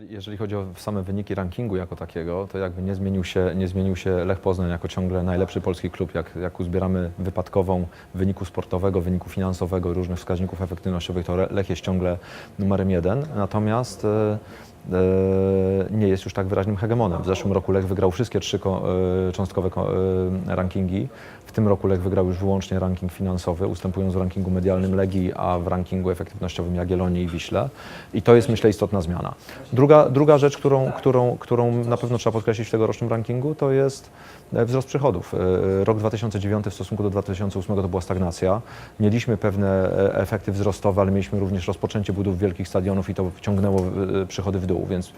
Jeżeli- chodzi o same wyniki rankingu jako takiego, to jakby nie zmienił się, nie zmienił się Lech Poznań jako ciągle najlepszy polski klub. Jak, jak uzbieramy wypadkową wyniku sportowego, wyniku finansowego różnych wskaźników efektywnościowych, to Lech jest ciągle numerem jeden. Natomiast e, nie jest już tak wyraźnym hegemonem. W zeszłym roku Lech wygrał wszystkie trzy e, cząstkowe ko, e, rankingi. W tym roku Lech wygrał już wyłącznie ranking finansowy, ustępując w rankingu medialnym Legii, a w rankingu efektywnościowym Jagiellonii i Wiśle. I to jest, myślę, istotna zmiana. Druga, druga rzecz, którą, którą, którą na pewno trzeba podkreślić w tegorocznym rankingu, to jest e, wzrost przychodów. E, Rok 2009 w stosunku do 2008 to była stagnacja. Mieliśmy pewne e, efekty wzrostowe, ale mieliśmy również rozpoczęcie budów wielkich stadionów i to ciągnęło e, przychody w dół, więc e,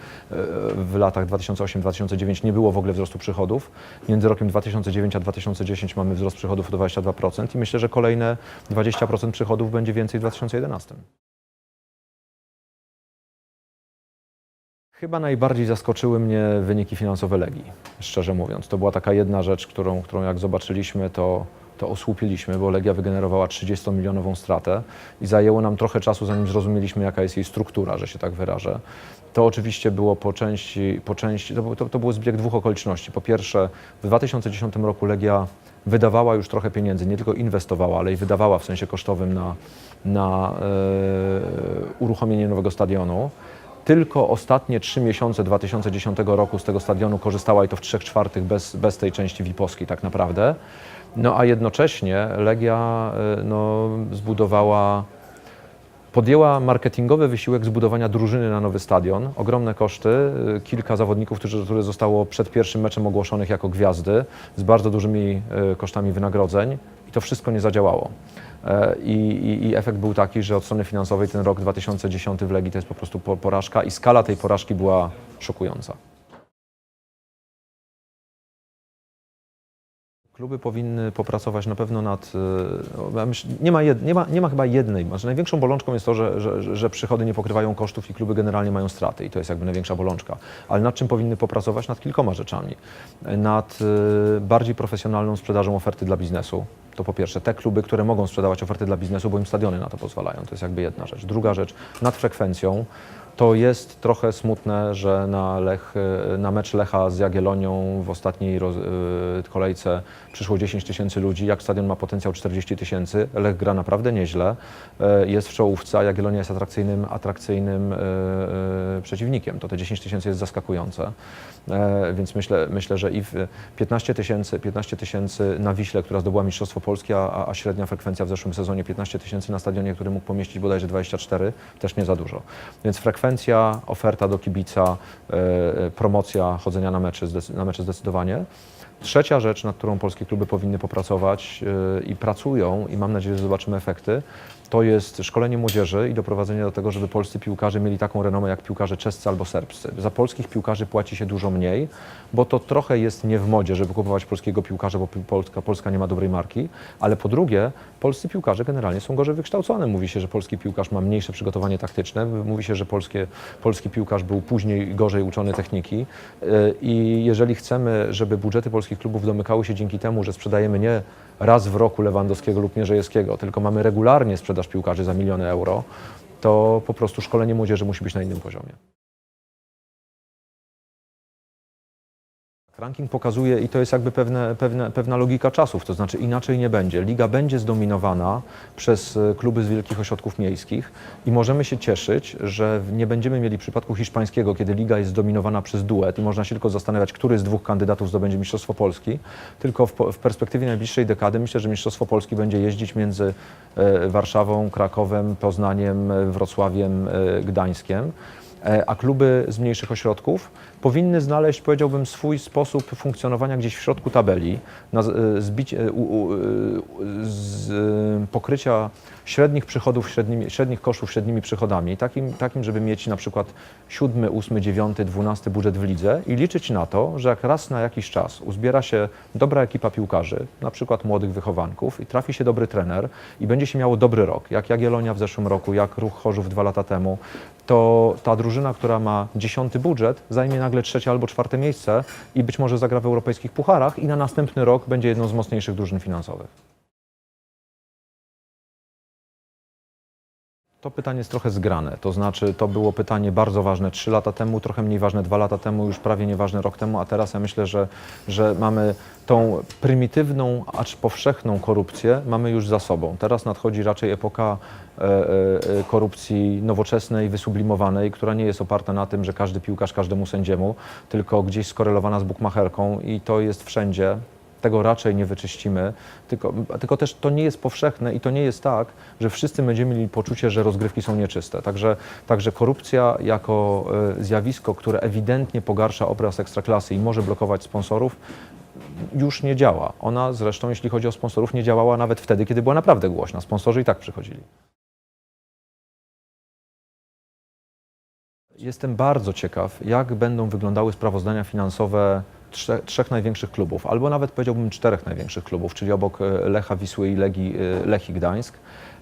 w latach 2008-2009 nie było w ogóle wzrostu przychodów. Między rokiem 2009 a 2010 mamy wzrost przychodów o 22% i myślę, że kolejne 20% przychodów będzie więcej w 2011. Chyba najbardziej zaskoczyły mnie wyniki finansowe Legii, szczerze mówiąc. To była taka jedna rzecz, którą, którą jak zobaczyliśmy, to, to osłupiliśmy, bo Legia wygenerowała 30-milionową stratę i zajęło nam trochę czasu, zanim zrozumieliśmy, jaka jest jej struktura, że się tak wyrażę. To oczywiście było po części, po części to, to, to był zbieg dwóch okoliczności. Po pierwsze, w 2010 roku Legia wydawała już trochę pieniędzy, nie tylko inwestowała, ale i wydawała w sensie kosztowym na, na e, uruchomienie nowego stadionu. Tylko ostatnie trzy miesiące 2010 roku z tego stadionu korzystała i to w trzech czwartych bez, bez tej części VIP-owskiej tak naprawdę. No a jednocześnie Legia e, no, zbudowała, podjęła marketingowy wysiłek zbudowania drużyny na nowy stadion. Ogromne koszty, e, kilka zawodników, którzy, które zostało przed pierwszym meczem ogłoszonych jako gwiazdy z bardzo dużymi e, kosztami wynagrodzeń i to wszystko nie zadziałało. E, I, i, I efekt był taki, że od strony finansowej ten rok 2010 w Legii to jest po prostu po- porażka i skala tej porażki była szokująca. Kluby powinny popracować na pewno nad. e, Nie ma, jed, nie ma, nie ma chyba jednej. Znaczy największą bolączką jest to, że, że, że przychody nie pokrywają kosztów i kluby generalnie mają straty, i to jest jakby największa bolączka. Ale nad czym powinny popracować? Nad kilkoma rzeczami. Nad e, bardziej profesjonalną sprzedażą oferty dla biznesu. To po pierwsze, te kluby, które mogą sprzedawać oferty dla biznesu, bo im stadiony na to pozwalają. To jest jakby jedna rzecz. Druga rzecz, nad frekwencją. To jest trochę smutne, że na, Lech, e, na mecz Lecha z Jagiellonią w ostatniej roz, e, kolejce przyszło 10 tysięcy ludzi. Jak stadion ma potencjał 40 tysięcy, Lech gra naprawdę nieźle, e, jest w czołówce, a Jagiellonia jest atrakcyjnym, atrakcyjnym przeciwnikiem. To te 10 tysięcy jest zaskakujące. E, Więc myślę, myślę, że i w 15 tysięcy 15 tysięcy na Wiśle, która zdobyła Mistrzostwo Polskie, a, a średnia frekwencja w zeszłym sezonie 15 tysięcy na stadionie, który mógł pomieścić bodajże 24, też nie za dużo. Więc frekwencja, oferta do kibica, e, e, promocja chodzenia na mecze, na mecze zdecydowanie. Trzecia rzecz, nad którą polskie kluby powinny popracować e, i pracują, i mam nadzieję, że zobaczymy efekty, to jest szkolenie młodzieży i doprowadzenie do tego, żeby polscy piłkarze mieli taką renomę jak piłkarze czescy albo serbscy. Za polskich piłkarzy płaci się dużo mniej, bo to trochę jest nie w modzie, żeby kupować polskiego piłkarza, bo Polska, Polska nie ma dobrej marki, ale po drugie, polscy piłkarze generalnie są gorzej wykształcone. Mówi się, że polski piłkarz ma mniejsze przygotowanie taktyczne, mówi się, że polskie, polski piłkarz był później gorzej uczony techniki Yy, i jeżeli chcemy, żeby budżety polskich klubów domykały się dzięki temu, że sprzedajemy nie raz w roku Lewandowskiego lub Mierzejewskiego, tylko mamy regularnie sprzedaż piłkarzy za miliony euro, to po prostu szkolenie młodzieży musi być na innym poziomie. Ranking pokazuje, i to jest jakby pewne, pewne, pewna logika czasów, to znaczy inaczej nie będzie. Liga będzie zdominowana przez e, kluby z wielkich ośrodków miejskich i możemy się cieszyć, że nie będziemy mieli przypadku hiszpańskiego, kiedy liga jest zdominowana przez duet i można się tylko zastanawiać, który z dwóch kandydatów zdobędzie Mistrzostwo Polski, tylko w, w perspektywie najbliższej dekady myślę, że Mistrzostwo Polski będzie jeździć między e, Warszawą, Krakowem, Poznaniem, e, Wrocławiem, Gdańskiem. E, a kluby z mniejszych ośrodków powinny znaleźć, powiedziałbym, swój sposób funkcjonowania gdzieś w środku tabeli, na e, zbić, e, u, u, e, z pokrycia średnich przychodów, średnimi, średnich kosztów średnimi przychodami, takim, takim, żeby mieć na przykład siódmy, ósmy, dziewiąty, dwunasty budżet w lidze i liczyć na to, że jak raz na jakiś czas uzbiera się dobra ekipa piłkarzy, na przykład młodych wychowanków i trafi się dobry trener i będzie się miało dobry rok, jak Jagiellonia w zeszłym roku, jak Ruch Chorzów dwa lata temu, to ta drużyna, która ma dziesiąty budżet, zajmie nagle trzecie albo czwarte miejsce i być może zagra w europejskich pucharach i na następny rok będzie jedną z mocniejszych drużyn finansowych. To pytanie jest trochę zgrane. To znaczy, to było pytanie bardzo ważne 3 lata temu, trochę mniej ważne 2 lata temu, już prawie nieważne rok temu, a teraz ja myślę, że, że mamy tą prymitywną, acz powszechną korupcję mamy już za sobą. Teraz nadchodzi raczej epoka e, e, e, korupcji nowoczesnej, wysublimowanej, która nie jest oparta na tym, że każdy piłkarz każdemu sędziemu, tylko gdzieś skorelowana z bukmacherką i to jest wszędzie. Tego raczej nie wyczyścimy, tylko, tylko też to nie jest powszechne i to nie jest tak, że wszyscy będziemy mieli poczucie, że rozgrywki są nieczyste. Także, także korupcja jako e, zjawisko, które ewidentnie pogarsza obraz ekstraklasy i może blokować sponsorów, już nie działa. Ona zresztą, jeśli chodzi o sponsorów, nie działała nawet wtedy, kiedy była naprawdę głośna. Sponsorzy i tak przychodzili. Jestem bardzo ciekaw, jak będą wyglądały sprawozdania finansowe trze, trzech największych klubów, albo nawet powiedziałbym czterech największych klubów, czyli obok e, Lecha, Wisły i Legii, e, Lechii Gdańsk,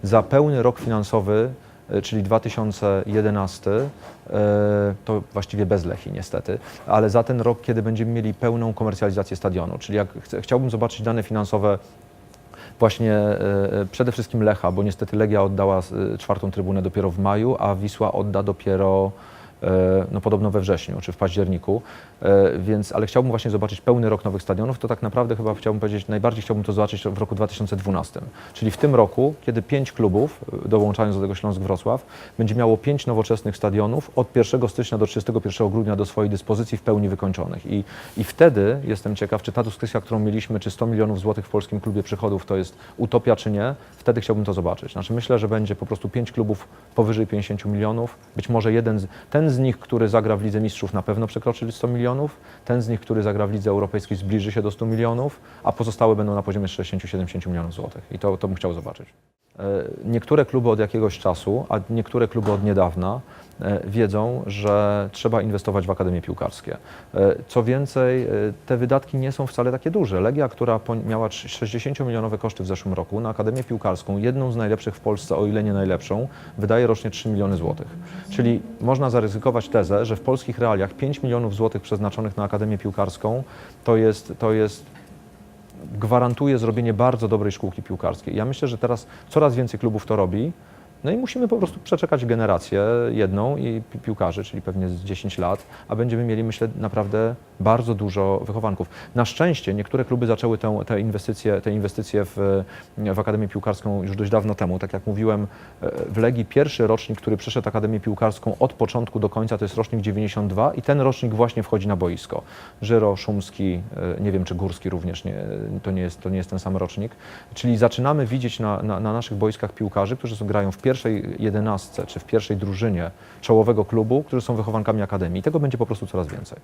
za pełny rok finansowy, e, czyli 2011, e, to właściwie bez Lechii niestety, ale za ten rok, kiedy będziemy mieli pełną komercjalizację stadionu, czyli jak chciałbym zobaczyć dane finansowe właśnie przede wszystkim Lecha, bo niestety Legia oddała czwartą trybunę dopiero w maju, a Wisła odda dopiero no podobno we wrześniu czy w październiku, E, więc, ale chciałbym właśnie zobaczyć pełny rok nowych stadionów, to tak naprawdę chyba chciałbym powiedzieć, najbardziej chciałbym to zobaczyć w roku 2012, czyli w tym roku, kiedy pięć klubów, e, dołączając do tego Śląsk Wrocław, będzie miało pięć nowoczesnych stadionów od 1 stycznia do 31 grudnia do swojej dyspozycji w pełni wykończonych. I, i wtedy jestem ciekaw, czy ta dyskusja, którą mieliśmy, czy 100 milionów złotych w polskim klubie przychodów to jest utopia, czy nie, wtedy chciałbym to zobaczyć. Znaczy myślę, że będzie po prostu pięć klubów powyżej 50 milionów, być może jeden, z, ten z nich, który zagra w Lidze Mistrzów na pewno przekroczy 100 milionów, ten z nich, który zagra w Lidze Europejskiej zbliży się do 100 milionów, a pozostałe będą na poziomie 60-70 milionów złotych. I to, to bym chciał zobaczyć. E, Niektóre kluby od jakiegoś czasu, a niektóre kluby od niedawna wiedzą, że trzeba inwestować w akademie piłkarskie. E, Co więcej, e, te wydatki nie są wcale takie duże. Legia, która miała 60-milionowe koszty w zeszłym roku na akademię piłkarską, jedną z najlepszych w Polsce, o ile nie najlepszą, wydaje rocznie 3 miliony złotych. Czyli można zaryzykować tezę, że w polskich realiach 5 milionów złotych przeznaczonych na akademię piłkarską to jest, to jest gwarantuje zrobienie bardzo dobrej szkółki piłkarskiej. Ja myślę, że teraz coraz więcej klubów to robi. No i musimy po prostu przeczekać generację jedną i pi- piłkarzy, czyli pewnie z 10 lat, a będziemy mieli, myślę, naprawdę bardzo dużo wychowanków. Na szczęście niektóre kluby zaczęły tę, te inwestycje, te inwestycje w, w Akademię Piłkarską już dość dawno temu. Tak jak mówiłem, e, w Legii pierwszy rocznik, który przeszedł Akademię Piłkarską od początku do końca, to jest rocznik 92 i ten rocznik właśnie wchodzi na boisko. Żyro, Szumski, e, nie wiem czy Górski również, nie, to, nie jest, to nie jest ten sam rocznik. Czyli zaczynamy widzieć na, na, na naszych boiskach piłkarzy, którzy są, grają w pierwszej jedenastce czy w pierwszej drużynie czołowego klubu, którzy są wychowankami Akademii. I tego będzie po prostu coraz więcej.